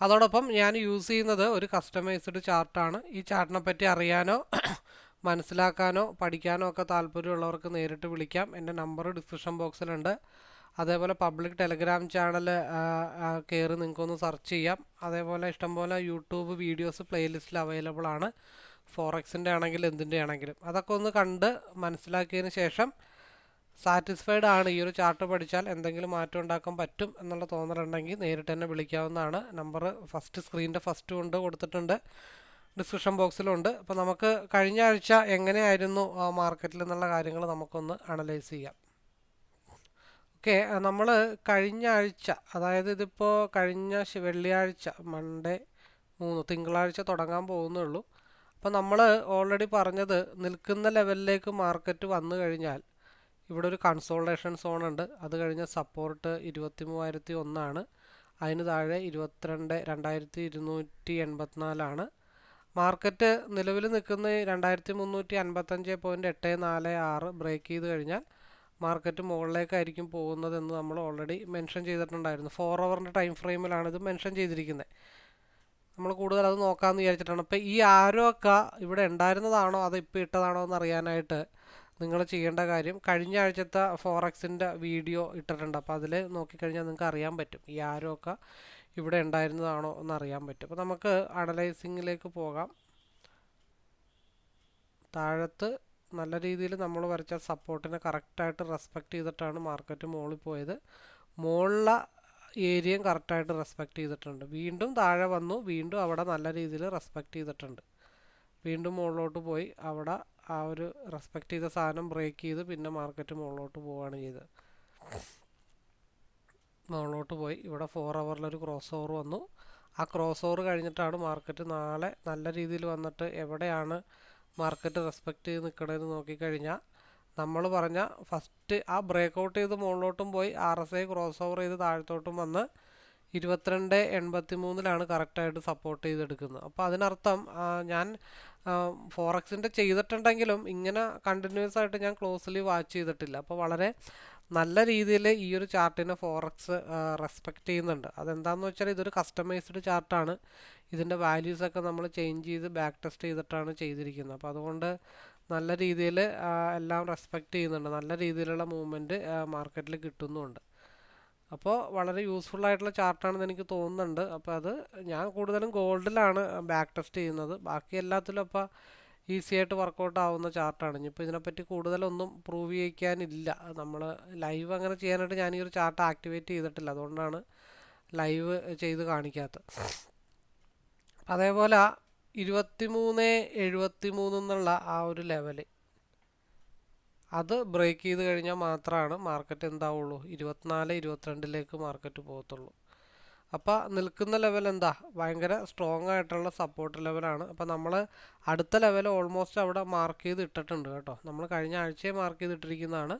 അതോടൊപ്പം ഞാൻ യൂസ് ചെയ്യുന്നത് ഒരു കസ്റ്റമൈസ്ഡ് ചാർട്ടാണ് ഈ ചാർട്ടിനെ പറ്റി അറിയാനോ മനസ്സിലാക്കാനോ പഠിക്കാനോ ഒക്കെ താല്പര്യമുള്ളവർക്ക് നേരിട്ട് വിളിക്കാം. എന്റെ നമ്പർ ഡിസ്ക്രിപ്ഷൻ ബോക്സിലുണ്ട് അതേപോലെ പബ്ലിക് ടെലിഗ്രാം ചാനൽ കയറി നിങ്ങൾക്കൊന്ന് സെർച്ച് ചെയ്യാം. അതേപോലെ ഇഷ്ടംപോലെ യൂട്യൂബ് വീഡിയോസ് പ്ലേലിസ്റ്റിൽ അവൈലബിൾ ആണ്. ഫോറക്സിന്റെ ആണെങ്കിലും എന്തിന്റെ ആണെങ്കിലും. അതൊക്കെ ഒന്ന് കണ്ട് മനസ്സിലാക്കിയതിന് ശേഷം സാറ്റിസ്ഫൈഡ് ആണ് ഈ ഒരു ചാർട്ട് പഠിച്ചാൽ എന്തെങ്കിലും മാറ്റം ഉണ്ടാക്കാൻ പറ്റും എന്നുള്ള തോന്നലുണ്ടെങ്കിൽ നേരിട്ട് തന്നെ വിളിക്കാവുന്നതാണ്. നമ്പർ ഫസ്റ്റ് സ്ക്രീനിന്റെ ഫസ്റ്റ് കൊണ്ട് കൊടുത്തിട്ടുണ്ട്. ഡിസ്ക്രിപ്ഷൻ ബോക്സിലുണ്ട് അപ്പോൾ നമുക്ക് കഴിഞ്ഞ ആഴ്ച എങ്ങനെയായിരുന്നു മാർക്കറ്റിൽ എന്നുള്ള കാര്യങ്ങൾ നമുക്കൊന്ന് അനലൈസ് ചെയ്യാം. ഓക്കെ നമ്മൾ കഴിഞ്ഞ ആഴ്ച അതായത് ഇതിപ്പോൾ കഴിഞ്ഞ വെള്ളിയാഴ്ച മൺഡേ മൂന്ന് തിങ്കളാഴ്ച തുടങ്ങാൻ പോകുന്നുള്ളൂ. അപ്പോൾ നമ്മൾ ഓൾറെഡി പറഞ്ഞത് നിൽക്കുന്ന ലെവലിലേക്ക് മാർക്കറ്റ് വന്നു കഴിഞ്ഞാൽ ഇവിടെ ഒരു കൺസോൾട്ടേഷൻ സോൺ ഉണ്ട്. അത് കഴിഞ്ഞ സപ്പോർട്ട് ഇരുപത്തി മൂവായിരത്തി ഒന്നാണ് അതിന് താഴെ ഇരുപത്തിരണ്ട് രണ്ടായിരത്തി ഇരുന്നൂറ്റി എൺപത്തിനാലാണ് മാർക്കറ്റ് നിലവിൽ നിൽക്കുന്ന രണ്ടായിരത്തി മുന്നൂറ്റി അൻപത്തഞ്ച് പോയിന്റ് എട്ട് നാല് ആറ് ബ്രേക്ക് ചെയ്ത് കഴിഞ്ഞാൽ മാർക്കറ്റ് മുകളിലേക്കായിരിക്കും പോകുന്നതെന്ന് നമ്മൾ ഓൾറെഡി മെൻഷൻ ചെയ്തിട്ടുണ്ടായിരുന്നു. ഫോർ അവറിന്റെ ടൈം ഫ്രെയിമിലാണ് ഇത് മെൻഷൻ ചെയ്തിരിക്കുന്നത്. നമ്മൾ കൂടുതൽ അത് നോക്കാമെന്ന് വിചാരിച്ചിട്ടാണ്. അപ്പോൾ ഈ ആരോ ഒക്കെ ഇവിടെ ഉണ്ടായിരുന്നതാണോ? അതോ ഇപ്പോൾ ഇട്ടതാണോ എന്ന് അറിയാനായിട്ട് നിങ്ങൾ ചെയ്യേണ്ട കാര്യം കഴിഞ്ഞ ആഴ്ചത്തെ ഫോറക്സിന്റെ വീഡിയോ ഇട്ടിട്ടുണ്ട്. അപ്പോൾ അതിൽ നോക്കിക്കഴിഞ്ഞാൽ നിങ്ങൾക്ക് അറിയാൻ പറ്റും. ഈ ആരോ ഇവിടെ ഉണ്ടായിരുന്നതാണോ എന്ന് അറിയാൻ പറ്റും. അപ്പോൾ നമുക്ക് അനലൈസിങ്ങിലേക്ക് പോകാം. താഴത്ത് നല്ല രീതിയിൽ നമ്മൾ വരച്ച സപ്പോർട്ടിനെ കറക്റ്റായിട്ട് റെസ്പെക്റ്റ് ചെയ്തിട്ടാണ് മാർക്കറ്റ് മുകളിൽ പോയത്. മുകളിലെ ഏരിയയും കറക്റ്റായിട്ട് റെസ്പെക്റ്റ് ചെയ്തിട്ടുണ്ട്. വീണ്ടും താഴെ വന്നു. വീണ്ടും അവിടെ നല്ല രീതിയിൽ റെസ്പെക്റ്റ് ചെയ്തിട്ടുണ്ട്. വീണ്ടും മുകളിലോട്ട് പോയി. അവിടെ ആ ഒരു റെസ്പെക്റ്റ് ചെയ്ത സാധനം ബ്രേക്ക് ചെയ്ത് പിന്നെ മാർക്കറ്റ് മുകളിലോട്ട് പോവുകയാണ് ചെയ്തത്. മുകളിലോട്ട് പോയി. ഇവിടെ ഫോർ അവറിലൊരു ക്രോസ് ഓവർ വന്നു. ആ ക്രോസ് ഓവർ കഴിഞ്ഞിട്ടാണ് മാർക്കറ്റ് നാളെ നല്ല രീതിയിൽ വന്നിട്ട് എവിടെയാണ് മാർക്കറ്റ് റെസ്പെക്റ്റ് ചെയ്ത് നിൽക്കണമെന്ന് നോക്കിക്കഴിഞ്ഞാൽ നമ്മൾ പറഞ്ഞ ഫസ്റ്റ് ആ ബ്രേക്ക് ഔട്ട് ചെയ്ത് മുകളിലോട്ടും പോയി R S I cross over ചെയ്ത് താഴത്തോട്ടും വന്ന് ഇരുപത്തിരണ്ട് എൺപത്തി മൂന്നിലാണ് കറക്റ്റായിട്ട് സപ്പോർട്ട് ചെയ്തെടുക്കുന്നത്. അപ്പോൾ അതിനർത്ഥം ഞാൻ ഫോറക്സിന്റെ ചെയ്തിട്ടുണ്ടെങ്കിലും ഇങ്ങനെ കണ്ടിന്യൂസ് ആയിട്ട് ഞാൻ ക്ലോസ്ലി വാച്ച് ചെയ്തിട്ടില്ല. അപ്പോൾ വളരെ നല്ല രീതിയിൽ ഈ ഒരു ചാർട്ടിനെ ഫോറക്സ് റെസ്പെക്റ്റ് ചെയ്യുന്നുണ്ട്. അതെന്താണെന്ന് വെച്ചാൽ ഇതൊരു കസ്റ്റമൈസ്ഡ് ചാർട്ടാണ്. ഇതിന്റെ വാല്യൂസൊക്കെ നമ്മൾ ചേഞ്ച് ചെയ്ത് ബാക്ക് ടെസ്റ്റ് ചെയ്തിട്ടാണ് ചെയ്തിരിക്കുന്നത്. അപ്പോൾ അതുകൊണ്ട് നല്ല രീതിയിൽ എല്ലാം റെസ്പെക്റ്റ് ചെയ്യുന്നുണ്ട്. നല്ല രീതിയിലുള്ള മൂവ്മെന്റ് മാർക്കറ്റിൽ കിട്ടുന്നുമുണ്ട് അപ്പോൾ വളരെ യൂസ്ഫുൾ ആയിട്ടുള്ള ചാർട്ടാണെന്ന് എനിക്ക് തോന്നുന്നുണ്ട്. അപ്പോൾ അത് ഞാൻ കൂടുതലും ഗോൾഡിലാണ് ബാക്ക് ടെസ്റ്റ് ചെയ്യുന്നത്. ബാക്കി എല്ലാത്തിലും അപ്പോൾ ഈസി ആയിട്ട് വർക്കൗട്ട് ആവുന്ന ചാർട്ടാണ് ഇനിയിപ്പോൾ ഇതിനെപ്പറ്റി കൂടുതലൊന്നും പ്രൂവ് ചെയ്യിക്കാനില്ല. നമ്മൾ ലൈവ് അങ്ങനെ ചെയ്യാനായിട്ട് ഞാൻ ഈ ഒരു ചാർട്ട് ആക്ടിവേറ്റ് ചെയ്തിട്ടില്ല. അതുകൊണ്ടാണ് ലൈവ് ചെയ്ത് കാണിക്കാത്തത്. അതേപോലെ ഇരുപത്തി മൂന്ന് എഴുപത്തി മൂന്ന് എന്നുള്ള ആ ഒരു ലെവൽ അത് ബ്രേക്ക് ചെയ്ത് കഴിഞ്ഞാൽ മാത്രമാണ് മാർക്കറ്റ് എന്താവുള്ളൂ. ഇരുപത്തിനാല് ഇരുപത്തിരണ്ടിലേക്ക് മാർക്കറ്റ് പോകത്തുള്ളൂ. അപ്പോൾ നിൽക്കുന്ന ലെവൽ എന്താ? ഭയങ്കര സ്ട്രോങ് ആയിട്ടുള്ള സപ്പോർട്ട് ലെവലാണ് അപ്പോൾ നമ്മൾ അടുത്ത ലെവൽ ഓൾമോസ്റ്റ് അവിടെ മാർക്ക് ചെയ്ത് ഇട്ടിട്ടുണ്ട് കേട്ടോ. നമ്മൾ കഴിഞ്ഞ ആഴ്ചയെ മാർക്ക് ചെയ്തിട്ടിരിക്കുന്നതാണ്.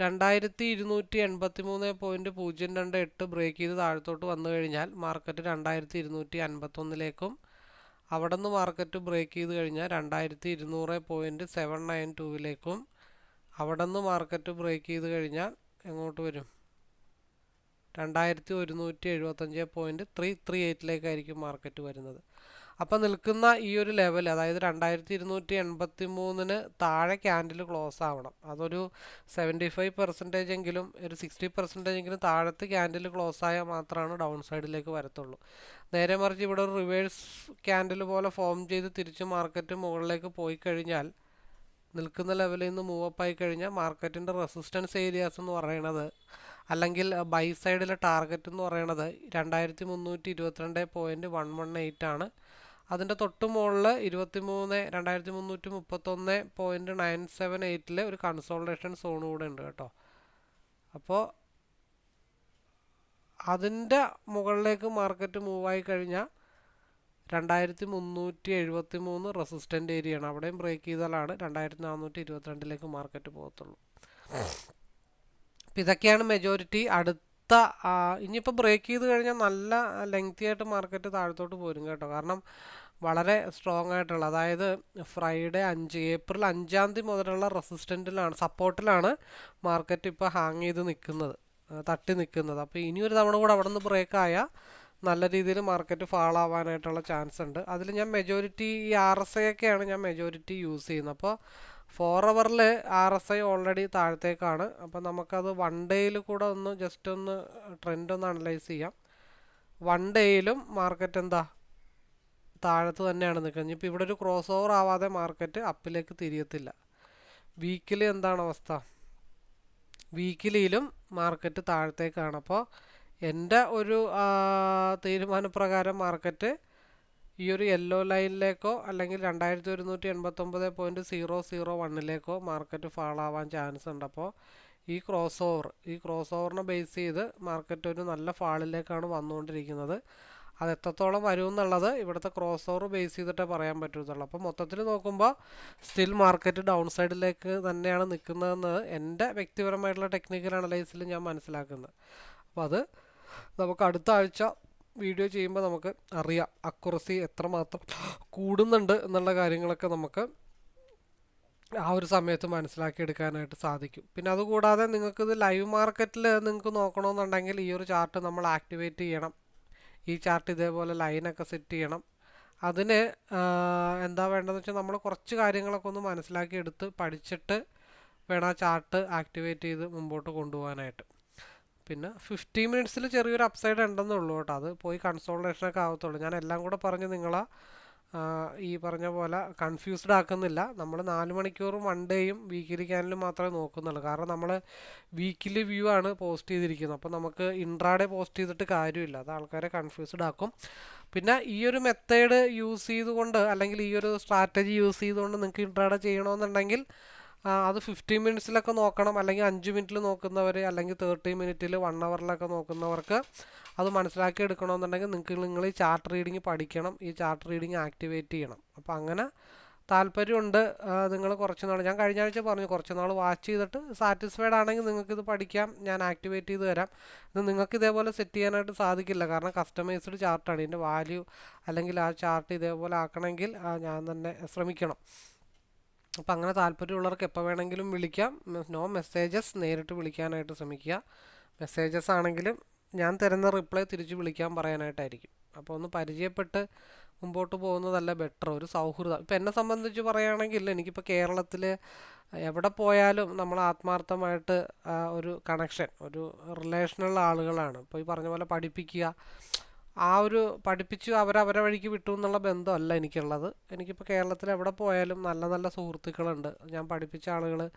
രണ്ടായിരത്തി ഇരുന്നൂറ്റി എൺപത്തി മൂന്ന് പോയിന്റ് പൂജ്യം രണ്ട് എട്ട് ബ്രേക്ക് ചെയ്ത് താഴത്തോട്ട് വന്നു കഴിഞ്ഞാൽ മാർക്കറ്റ് രണ്ടായിരത്തി ഇരുന്നൂറ്റി അൻപത്തൊന്നിലേക്കും അവിടെ നിന്ന് മാർക്കറ്റ് ബ്രേക്ക് ചെയ്ത് കഴിഞ്ഞാൽ രണ്ടായിരത്തി ഇരുന്നൂറ് പോയിന്റ് സെവൻ നയൻ ടൂവിലേക്കും അവിടെ നിന്ന് മാർക്കറ്റ് ബ്രേക്ക് ചെയ്ത് കഴിഞ്ഞാൽ എങ്ങോട്ട് വരും? രണ്ടായിരത്തി ഒരുന്നൂറ്റി എഴുപത്തഞ്ച് പോയിന്റ് ത്രീ ത്രീ എയ്റ്റിലേക്കായിരിക്കും മാർക്കറ്റ് വരുന്നത്. അപ്പോൾ നിൽക്കുന്ന ഈ ഒരു ലെവൽ അതായത് രണ്ടായിരത്തി ഇരുന്നൂറ്റി എൺപത്തി മൂന്നിന് താഴെ ക്യാൻഡിൽ ക്ലോസ് ആവണം. അതൊരു സെവന്റി ഫൈവ് പെർസെന്റേജ് എങ്കിലും ഒരു സിക്സ്റ്റി പെർസെന്റേജ് എങ്കിലും താഴത്ത് ക്യാൻഡിൽ ക്ലോസ് ആയാൽ മാത്രമാണ് ഡൗൺ സൈഡിലേക്ക് വരത്തുള്ളൂ. നേരെ മറിച്ച് ഇവിടെ ഒരു റിവേഴ്സ് ക്യാൻഡിൽ പോലെ ഫോം ചെയ്ത് തിരിച്ച് മാർക്കറ്റ് മുകളിലേക്ക് പോയി കഴിഞ്ഞാൽ നിൽക്കുന്ന ലെവലിൽ നിന്ന് മൂവ് അപ്പ് ആയി കഴിഞ്ഞാൽ മാർക്കറ്റിന്റെ റെസിസ്റ്റൻസ് ഏരിയാസ് എന്ന് പറയണത് അല്ലെങ്കിൽ ബൈ സൈഡിലെ ടാർഗറ്റ് എന്ന് പറയണത് രണ്ടായിരത്തി മുന്നൂറ്റി ഇരുപത്തിരണ്ട് പോയിന്റ് വൺ വൺ എയ്റ്റ് ആണ്. അതിന്റെ തൊട്ട് മുകളിൽ ഇരുപത്തി മൂന്ന് രണ്ടായിരത്തി മുന്നൂറ്റി മുപ്പത്തൊന്ന് പോയിന്റ് നയൻ സെവൻ എയ്റ്റിൽ ഒരു കൺസോൾട്ടേഷൻ സോൺ കൂടെ ഉണ്ട് കേട്ടോ. അപ്പോൾ അതിന്റെ മുകളിലേക്ക് മാർക്കറ്റ് മൂവായി കഴിഞ്ഞാൽ രണ്ടായിരത്തി മുന്നൂറ്റി എഴുപത്തി മൂന്ന് റെസിസ്റ്റന്റ് ഏരിയയാണ്. അവിടെയും ബ്രേക്ക് ചെയ്താലാണ് രണ്ടായിരത്തി നാനൂറ്റി ഇരുപത്തിരണ്ടിലേക്ക് മാർക്കറ്റ് പോകത്തുള്ളൂ. അപ്പം ഇതൊക്കെയാണ് മെജോറിറ്റി അടുത്ത ഇനിയിപ്പോൾ ബ്രേക്ക് ചെയ്ത് കഴിഞ്ഞാൽ നല്ല ലെങ്തി ആയിട്ട് മാർക്കറ്റ് താഴത്തോട്ട് പോരും കേട്ടോ. കാരണം വളരെ സ്ട്രോങ് ആയിട്ടുള്ള അതായത് ഫ്രൈഡേ അഞ്ച് ഏപ്രിൽ അഞ്ചാം തീയതി മുതലുള്ള റെസിസ്റ്റന്റിലാണ് സപ്പോർട്ടിലാണ് മാർക്കറ്റ് ഇപ്പോൾ ഹാങ് ചെയ്ത് നിൽക്കുന്നത് തട്ടി നിൽക്കുന്നത്. അപ്പോൾ ഇനിയൊരു തവണ കൂടെ അവിടെ നിന്ന് ബ്രേക്ക് ആയാൽ നല്ല രീതിയിൽ മാർക്കറ്റ് ഫാൾ ആവാനായിട്ടുള്ള ചാൻസ് ഉണ്ട്. അതിൽ ഞാൻ മെജോറിറ്റി ഈ ആർ എസ് ഐ ഒക്കെയാണ് ഞാൻ മെജോറിറ്റി യൂസ് ചെയ്യുന്നത്. അപ്പോൾ ഫോർ അവറിൽ ആർ എസ് ഐ ഓൾറെഡി താഴത്തേക്കാണ്. അപ്പോൾ നമുക്കത് വൺ ഡേയിൽ കൂടെ ഒന്ന് ജസ്റ്റ് ഒന്ന് ട്രെൻഡ് ഒന്ന് അനലൈസ് ചെയ്യാം. വൺ ഡേയിലും മാർക്കറ്റ് എന്താ? താഴത്ത് തന്നെയാണ് നിൽക്കുന്നത്. ഇപ്പോൾ ഇവിടെ ഒരു ക്രോസ് ഓവർ ആവാതെ മാർക്കറ്റ് അപ്പിലേക്ക് തിരിയത്തില്ല. വീക്കിലി എന്താണ് അവസ്ഥ? വീക്കിലിയിലും മാർക്കറ്റ് താഴത്തേക്കാണ്. അപ്പോൾ എന്റെ ഒരു തീരുമാനപ്രകാരം മാർക്കറ്റ് ഈ ഒരു യെല്ലോ ലൈനിലേക്കോ അല്ലെങ്കിൽ രണ്ടായിരത്തി ഒരുന്നൂറ്റി എൺപത്തൊമ്പത് പോയിന്റ് സീറോ സീറോ വണ്ണിലേക്കോ മാർക്കറ്റ് ഫാളാവാൻ ചാൻസ് ഉണ്ട്. അപ്പോൾ ഈ ക്രോസ് ഓവർ ഈ ക്രോസ് ഓവറിനെ ബേസ് ചെയ്ത് മാർക്കറ്റ് ഒരു നല്ല ഫാളിലേക്കാണ് വന്നുകൊണ്ടിരിക്കുന്നത്. അത് എത്രത്തോളം വരും എന്നുള്ളത് ഇവിടുത്തെ ക്രോസ് ഓവർ ബേസ് ചെയ്തിട്ടേ പറയാൻ പറ്റത്തുള്ളൂ. അപ്പോൾ മൊത്തത്തിൽ നോക്കുമ്പോൾ സ്റ്റിൽ മാർക്കറ്റ് ഡൗൺ സൈഡിലേക്ക് തന്നെയാണ് നിൽക്കുന്നതെന്ന് എന്റെ വ്യക്തിപരമായിട്ടുള്ള ടെക്നിക്കൽ അനലൈസിൽ ഞാൻ മനസ്സിലാക്കുന്നത്. അപ്പോൾ അത് നമുക്ക് അടുത്ത ആഴ്ച വീഡിയോ ചെയ്യുമ്പോൾ നമുക്ക് അറിയാം അക്കുറസി എത്രമാത്രം കൂടുന്നുണ്ട് എന്നുള്ള കാര്യങ്ങളൊക്കെ നമുക്ക് ആ ഒരു സമയത്ത് മനസ്സിലാക്കിയെടുക്കാനായിട്ട് സാധിക്കും. പിന്നെ അതുകൂടാതെ നിങ്ങൾക്കിത് ലൈവ് മാർക്കറ്റിൽ നിങ്ങൾക്ക് നോക്കണമെന്നുണ്ടെങ്കിൽ ഈ ഒരു ചാർട്ട് നമ്മൾ ആക്ടിവേറ്റ് ചെയ്യണം. ഈ ചാർട്ട് ഇതേപോലെ ലൈനൊക്കെ സെറ്റ് ചെയ്യണം. അതിന് എന്താ വേണ്ടതെന്ന് വെച്ചാൽ നമ്മൾ കുറച്ച് കാര്യങ്ങളൊക്കെ ഒന്ന് മനസ്സിലാക്കിയെടുത്ത് പഠിച്ചിട്ട് വേണം ആ ചാർട്ട് ആക്ടിവേറ്റ് ചെയ്ത് മുമ്പോട്ട് കൊണ്ടുപോകാനായിട്ട്. പിന്നെ ഫിഫ്റ്റി മിനിറ്റ്സിൽ ചെറിയൊരു അപ്സൈഡ് ഉണ്ടെന്നേ ഉള്ളൂ കേട്ടോ. അത് പോയി കൺസോൾട്ടേഷനൊക്കെ ആവത്തുള്ളൂ. ഞാൻ എല്ലാം കൂടെ പറഞ്ഞ് നിങ്ങളെ ഈ പറഞ്ഞ പോലെ കൺഫ്യൂസ്ഡ് ആക്കുന്നില്ല. നമ്മൾ നാല് മണിക്കൂറും വൺ ഡേയും വീക്കിലി ക്യാനലും മാത്രമേ നോക്കുന്നുള്ളൂ. കാരണം നമ്മൾ വീക്കിലി വ്യൂ ആണ് പോസ്റ്റ് ചെയ്തിരിക്കുന്നത്. അപ്പോൾ നമുക്ക് ഇൻട്രാഡേ പോസ്റ്റ് ചെയ്തിട്ട് കാര്യമില്ല. അത് ആൾക്കാരെ കൺഫ്യൂസ്ഡ് ആക്കും. പിന്നെ ഈ ഒരു മെത്തേഡ് യൂസ് ചെയ്തുകൊണ്ട് അല്ലെങ്കിൽ ഈ ഒരു സ്ട്രാറ്റജി യൂസ് ചെയ്തുകൊണ്ട് നിങ്ങൾക്ക് ഇൻട്രാഡേ ചെയ്യണമെന്നുണ്ടെങ്കിൽ അത് ഫിഫ്റ്റീൻ മിനിറ്റ്സിലൊക്കെ നോക്കണം. അല്ലെങ്കിൽ അഞ്ച് മിനിറ്റിൽ നോക്കുന്നവർ അല്ലെങ്കിൽ തേർട്ടി മിനിറ്റിൽ വൺ അവറിലൊക്കെ നോക്കുന്നവർക്ക് അത് മനസ്സിലാക്കി എടുക്കണമെന്നുണ്ടെങ്കിൽ നിങ്ങൾക്ക് നിങ്ങൾ ഈ ചാർട്ട് റീഡിങ് പഠിക്കണം. ഈ ചാർട്ട് റീഡിങ് ആക്ടിവേറ്റ് ചെയ്യണം. അപ്പോൾ അങ്ങനെ താല്പര്യമുണ്ട്. നിങ്ങൾ കുറച്ച് നാൾ ഞാൻ കഴിഞ്ഞ ആഴ്ച പറഞ്ഞു കുറച്ച് നാൾ വാച്ച് ചെയ്തിട്ട് സാറ്റിസ്ഫൈഡ് ആണെങ്കിൽ നിങ്ങൾക്ക് ഇത് പഠിക്കാം. ഞാൻ ആക്ടിവേറ്റ് ചെയ്ത് തരാം. ഇത് നിങ്ങൾക്ക് ഇതേപോലെ സെറ്റ് ചെയ്യാനായിട്ട് സാധിക്കില്ല. കാരണം കസ്റ്റമൈസ്ഡ് ചാർട്ടാണ് ഇതിന്റെ വാല്യൂ അല്ലെങ്കിൽ ആ ചാർട്ട് ഇതേപോലെ ആക്കണമെങ്കിൽ ഞാൻ തന്നെ ശ്രമിക്കണം. അപ്പോൾ അങ്ങനെ താല്പര്യമുള്ളവർക്ക് എപ്പോൾ വേണമെങ്കിലും വിളിക്കാം. നോ മെസ്സേജസ് നേരിട്ട് വിളിക്കാനായിട്ട് ശ്രമിക്കുക. മെസ്സേജസ് ആണെങ്കിലും ഞാൻ തരുന്ന റിപ്ലൈ തിരിച്ച് വിളിക്കാൻ പറയാനായിട്ടായിരിക്കും. അപ്പോൾ ഒന്ന് പരിചയപ്പെട്ട് മുമ്പോട്ട് പോകുന്നതല്ല ബെറ്റർ ഒരു സൗഹൃദം. ഇപ്പം എന്നെ സംബന്ധിച്ച് പറയുകയാണെങ്കിൽ എനിക്കിപ്പോൾ കേരളത്തിൽ എവിടെ പോയാലും നമ്മൾ ആത്മാർത്ഥമായിട്ട് ഒരു കണക്ഷൻ ഒരു റിലേഷനുള്ള ആളുകളാണ്. ഇപ്പോൾ ഈ പറഞ്ഞ പോലെ പഠിപ്പിക്കുക ആ ഒരു പഠിപ്പിച്ചു അവരവരെ വഴിക്ക് വിട്ടു എന്നുള്ള ബന്ധമല്ല എനിക്കുള്ളത്. എനിക്കിപ്പോൾ കേരളത്തിൽ എവിടെ പോയാലും നല്ല നല്ല സുഹൃത്തുക്കളുണ്ട്. ഞാൻ പഠിപ്പിച്ച ആളുകൾ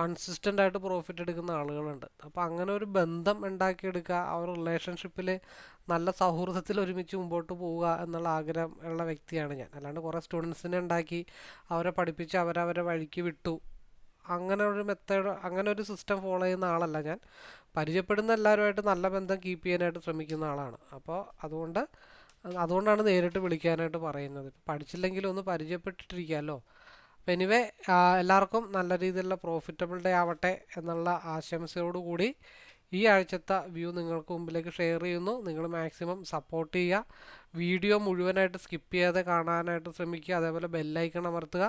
കൺസിസ്റ്റന്റ് ആയിട്ട് പ്രോഫിറ്റ് എടുക്കുന്ന ആളുകളുണ്ട്. അപ്പോൾ അങ്ങനെ ഒരു ബന്ധം ഉണ്ടാക്കിയെടുക്കുക ആ ഒരു റിലേഷൻഷിപ്പിൽ നല്ല സൗഹൃദത്തിൽ ഒരുമിച്ച് മുമ്പോട്ട് പോവുക എന്നുള്ള ആഗ്രഹം ഉള്ള വ്യക്തിയാണ് ഞാൻ. അല്ലാണ്ട് കുറേ സ്റ്റുഡൻസിനെ ഉണ്ടാക്കി അവരെ പഠിപ്പിച്ച് അവരവരെ വഴിക്ക് വിട്ടു. അങ്ങനെ ഒരു മെത്തേഡ് അങ്ങനെ ഒരു സിസ്റ്റം ഫോളോ ചെയ്യുന്ന ആളല്ല ഞാൻ. പരിചയപ്പെടുന്ന എല്ലാവരുമായിട്ട് നല്ല ബന്ധം കീപ്പ് ചെയ്യാനായിട്ട് ശ്രമിക്കുന്ന ആളാണ്. അപ്പോൾ അതുകൊണ്ട് അതുകൊണ്ടാണ് നേരിട്ട് വിളിക്കാനായിട്ട് പറയുന്നത്. പഠിച്ചില്ലെങ്കിലും ഒന്ന് പരിചയപ്പെട്ടിട്ടിരിക്കാമല്ലോ അപ്പോൾ എനിവേ എല്ലാവർക്കും നല്ല രീതിയിലുള്ള പ്രോഫിറ്റബിൾ ഡേ ആവട്ടെ എന്നുള്ള ആശംസയോടുകൂടി ഈ ആഴ്ചത്തെ വ്യൂ നിങ്ങൾക്ക് മുമ്പിലേക്ക് ഷെയർ ചെയ്യുന്നു. നിങ്ങൾ മാക്സിമം സപ്പോർട്ട് ചെയ്യുക. വീഡിയോ മുഴുവനായിട്ട് സ്കിപ്പ് ചെയ്യാതെ കാണാനായിട്ട് ശ്രമിക്കുക. അതേപോലെ ബെല്ലൈക്കൺ അമർത്തുക.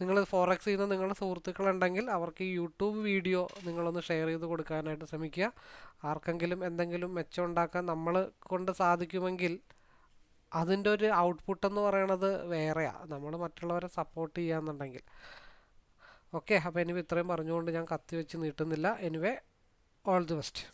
നിങ്ങൾ ഫോറക്സ് ചെയ്യുന്ന നിങ്ങളുടെ സുഹൃത്തുക്കളുണ്ടെങ്കിൽ അവർക്ക് ഈ യൂട്യൂബ് വീഡിയോ നിങ്ങളൊന്ന് ഷെയർ ചെയ്ത് കൊടുക്കാനായിട്ട് ശ്രമിക്കുക. ആർക്കെങ്കിലും എന്തെങ്കിലും മെച്ചം ഉണ്ടാക്കാൻ നമ്മൾ കൊണ്ട് സാധിക്കുമെങ്കിൽ അതിന്റെ ഒരു ഔട്ട്പുട്ട് എന്ന് പറയണത് വേറെയാണ് നമ്മൾ മറ്റുള്ളവരെ സപ്പോർട്ട് ചെയ്യാന്നുണ്ടെങ്കിൽ ഓക്കെ അപ്പോൾ എനിവേ ഇത്രയും പറഞ്ഞുകൊണ്ട് ഞാൻ കത്തി വെച്ച് നീട്ടുന്നില്ല. Anyway all the best